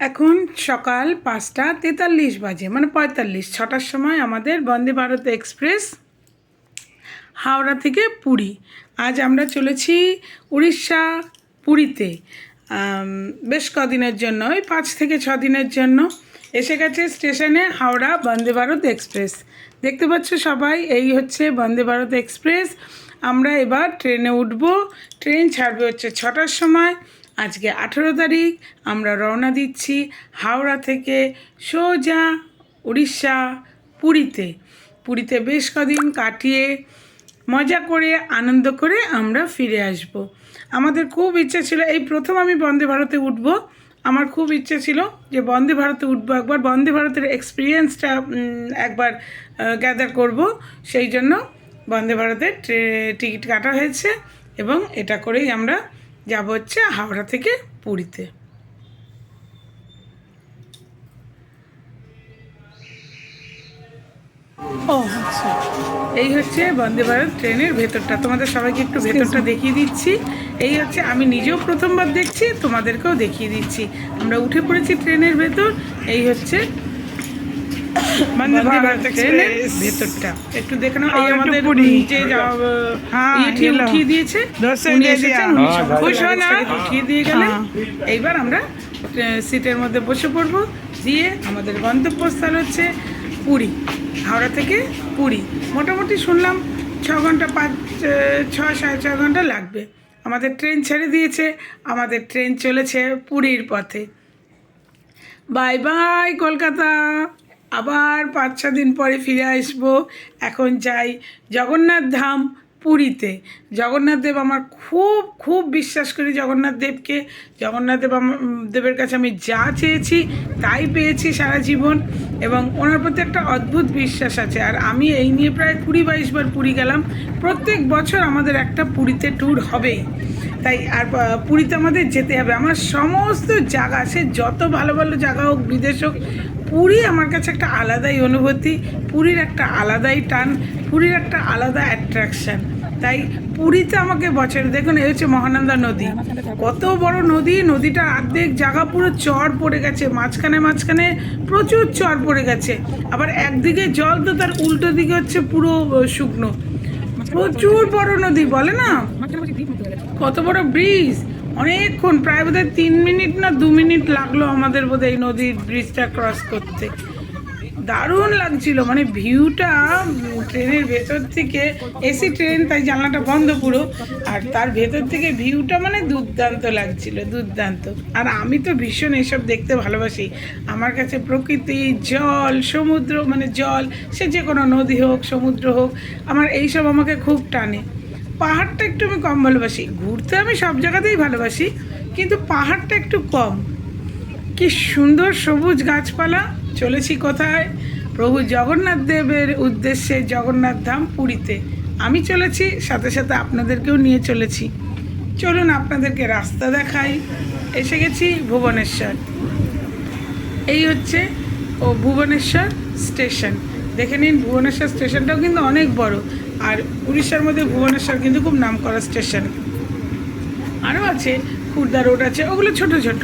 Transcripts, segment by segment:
এখন সকাল পাঁচটা তেতাল্লিশ বাজে মানে পঁয়তাল্লিশ, ছটার সময় আমাদের বন্দে ভারত এক্সপ্রেস হাওড়া থেকে পুরী। আজ আমরা চলেছি উড়িষ্যা পুরীতে বেশ কদিনের জন্য, ওই পাঁচ থেকে ছ দিনের জন্য। এসে গেছে স্টেশনে হাওড়া বন্দে ভারত এক্সপ্রেস। দেখতে পাচ্ছ সবাই, এই হচ্ছে বন্দে ভারত এক্সপ্রেস। আমরা এবার ট্রেনে উঠব, ট্রেন ছাড়বে হচ্ছে ছটার সময়। আজকে আঠেরো তারিখ, আমরা রওনা দিচ্ছি হাওড়া থেকে সোজা উড়িষ্যা পুরীতে। পুরীতে বেশ কদিন কাটিয়ে মজা করে, আনন্দ করে আমরা ফিরে আসব। আমাদের খুব ইচ্ছে ছিল, এই প্রথম আমি বন্দে ভারতে উঠব। আমার খুব ইচ্ছে ছিল যে বন্দে ভারতে উঠবো, একবার বন্দে ভারতের এক্সপিরিয়েন্সটা একবার গ্যাদার করব। সেই জন্য বন্দে ভারতের টিকিট কাটা হয়েছে এবং এটা করেই আমরা যাব হচ্ছে হাওড়া থেকে পুরীতে। ও আচ্ছা। এই হচ্ছে বন্দে ভারত ট্রেনের ভেতরটা। তোমাদের সবাইকে একটু ভেতরটা দেখিয়ে দিচ্ছি। এই হচ্ছে আমি নিজেও প্রথমবার দেখছি তোমাদেরকেও দেখিয়ে দিচ্ছি। আমরা উঠে পড়েছি ট্রেনের ভেতর। এই হচ্ছে বন্দে ভারত ট্রেনের ভেতরটা একটু দেখে নাও এই আমাদের পুরী। নিচে যাওয়া ইয়েটি এলো। উঠিয়ে দিয়েছে উনি এসেছেন দিয়া। উনি সবাইকে খুশ হয় না? উঠিয়ে দিয়ে গেলেন। এইবার আমরা সিটের মধ্যে বসে পড়ব দিয়ে আমাদের গন্তব্যস্থল হচ্ছে পুরী হাওড়া থেকে পুরী মোটামুটি শুনলাম ছ ঘণ্টা পাঁচ ছ সাড়ে ছ ঘণ্টা লাগবে আমাদের ট্রেন ছেড়ে দিয়েছে আমাদের ট্রেন চলেছে পুরীর পথে বাই বাই কলকাতা আবার পাঁচ, ছ দিন পরে ফিরে আসব। এখন যাই জগন্নাথ ধাম পুরীতে। জগন্নাথ দেব আমার খুব খুব বিশ্বাস করি জগন্নাথ দেবকে। জগন্নাথ দেব দেবের কাছে আমি যা চেয়েছি তাই পেয়েছি সারা জীবন এবং ওনার প্রতি একটা অদ্ভুত বিশ্বাস আছে। আর আমি এই নিয়ে প্রায় কুড়ি বাইশ বার পুরী গেলাম। প্রত্যেক বছর আমাদের একটা পুরীতে ট্যুর হবেই তাই আর পুরীতে আমাদের যেতে হবে। আমার সমস্ত জায়গা, সে যত ভালো ভালো জায়গা হোক, বিদেশ হোক পুরী আমার কাছে একটা আলাদাই অনুভূতি, পুরীর একটা আলাদাই টান, পুরীর একটা আলাদা অ্যাট্রাকশান তাই পুরীতে আমাকে বছরে, দেখুন, এই হচ্ছে মহানন্দা নদী। কত বড় নদী, নদীটা অর্ধেক জায়গা পুরো চর পড়ে গেছে, মাঝখানে মাঝখানে প্রচুর চর পড়ে গেছে। আবার একদিকে জল তো তার উল্টো দিকে হচ্ছে পুরো শুকনো। প্রচুর বড় নদী, বলে না? কত বড় ব্রিজ অনেকক্ষণ, প্রায় বোধহয় তিন মিনিট না দু মিনিট লাগল আমাদের বোধহয় এই নদীর ব্রিজটা ক্রস করতে। দারুণ লাগছিল মানে ভিউটা ট্রেনের ভেতর থেকে, এসি ট্রেন, তাই জানলাটা বন্ধ পুরো, আর তার ভেতর থেকে ভিউটা মানে দুর্দান্ত লাগছিল, দুর্দান্ত। আর আমি তো ভীষণ এসব দেখতে ভালোবাসি। আমার কাছে প্রকৃতি, জল, সমুদ্র মানে জল, সে যে কোনো নদী হোক, সমুদ্র হোক, আমার এইসব আমাকে খুব টানে। পাহাড়টা একটু আমি কম ভালোবাসি। ঘুরতে আমি সব জায়গাতেই ভালোবাসি, কিন্তু পাহাড়টা একটু কম। কি সুন্দর সবুজ গাছপালা, চলেছি কোথায়? প্রভু জগন্নাথ দেবের উদ্দেশ্যে জগন্নাথ ধাম পুরীতে। আমি চলেছি, সাথে সাথে আপনাদেরকেও নিয়ে চলেছি। চলুন আপনাদেরকে রাস্তা দেখাই। এসে গেছি ভুবনেশ্বর। এই হচ্ছে, ও ভুবনেশ্বর স্টেশন। দেখে নিন, ভুবনেশ্বর স্টেশনটাও কিন্তু অনেক বড়। আর উড়িষ্যার মধ্যে ভুবনেশ্বর কিন্তু খুব নাম করা স্টেশন। আরও আছে, খুর্দা রোড আছে, ওগুলো ছোট ছোট।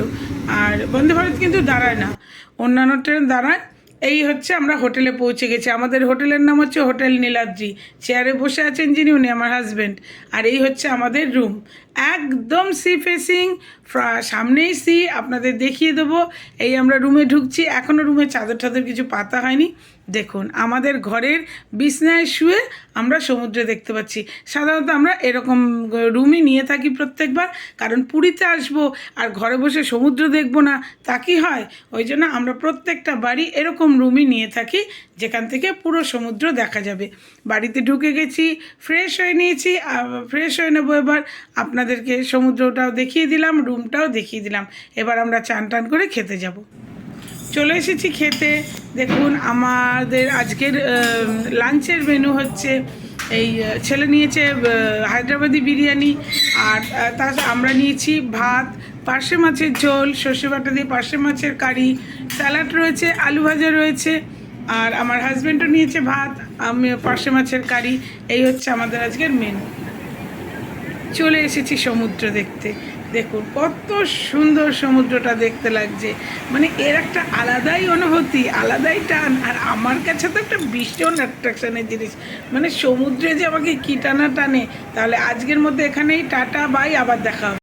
আর বন্দে ভারত কিন্তু দাঁড়ায় না। অন্যান্য ট্রেন দাঁড়ায় এই হচ্ছে আমরা হোটেলে পৌঁছে গেছি। আমাদের হোটেলের নাম হচ্ছে হোটেল নীলাদ্রি। চেয়ারে বসে আছেন যিনি, উনি আমার হাজব্যান্ড আর এই হচ্ছে আমাদের রুম একদম সি ফেসিং সামনেই সি আপনাদের দেখিয়ে দেবো। এই আমরা রুমে ঢুকছি। এখনও রুমে চাদর টাদর কিছু পাতা হয়নি। দেখুন, আমাদের ঘরের বিছনায় শুয়ে আমরা সমুদ্র দেখতে পাচ্ছি। সাধারণত আমরা এরকম রুমই নিয়ে থাকি প্রত্যেকবার, কারণ পুরীতে আসব আর ঘরে বসে সমুদ্র দেখব না, তা কি হয়? ওই জন্য আমরা প্রত্যেকটা বাড়ি এরকম রুমই নিয়ে থাকি, যেখান থেকে পুরো সমুদ্র দেখা যাবে। বাড়িতে ঢুকে গেছি ফ্রেশ হয়ে নিয়েছি ফ্রেশ হয়ে নেব এবার। আপনাদেরকে সমুদ্রটাও দেখিয়ে দিলাম রুমটাও দেখিয়ে দিলাম। এবার আমরা চান টান করে খেতে যাব। চলে এসেছি খেতে। দেখুন, আমাদের আজকের লাঞ্চের মেনু হচ্ছে এই ছেলে নিয়েছে হায়দ্রাবাদি বিরিয়ানি আর তা আমরা নিয়েছি ভাত, পার্শে মাছের ঝোল, সর্ষে বাটা দিয়ে পার্শে মাছের কারি, স্যালাড রয়েছে, আলু ভাজা রয়েছে আর আমার হাজব্যান্ডও নিয়েছে ভাত, আমি পার্শে মাছের কারি, এই হচ্ছে আমাদের আজকের মেনু চলে এসেছি সমুদ্র দেখতে। দেখুন, কত সুন্দর সমুদ্রটা দেখতে লাগছে। মানে এর একটা আলাদাই অনুভূতি, আলাদাই টান। আর আমার কাছে তো একটা ভীষণ অ্যাট্রাকশানের জিনিস। মানে সমুদ্রে যে আমাকে কী টানা টানে তাহলে আজকের মধ্যে এখানেই টাটা, বাই, আবার দেখা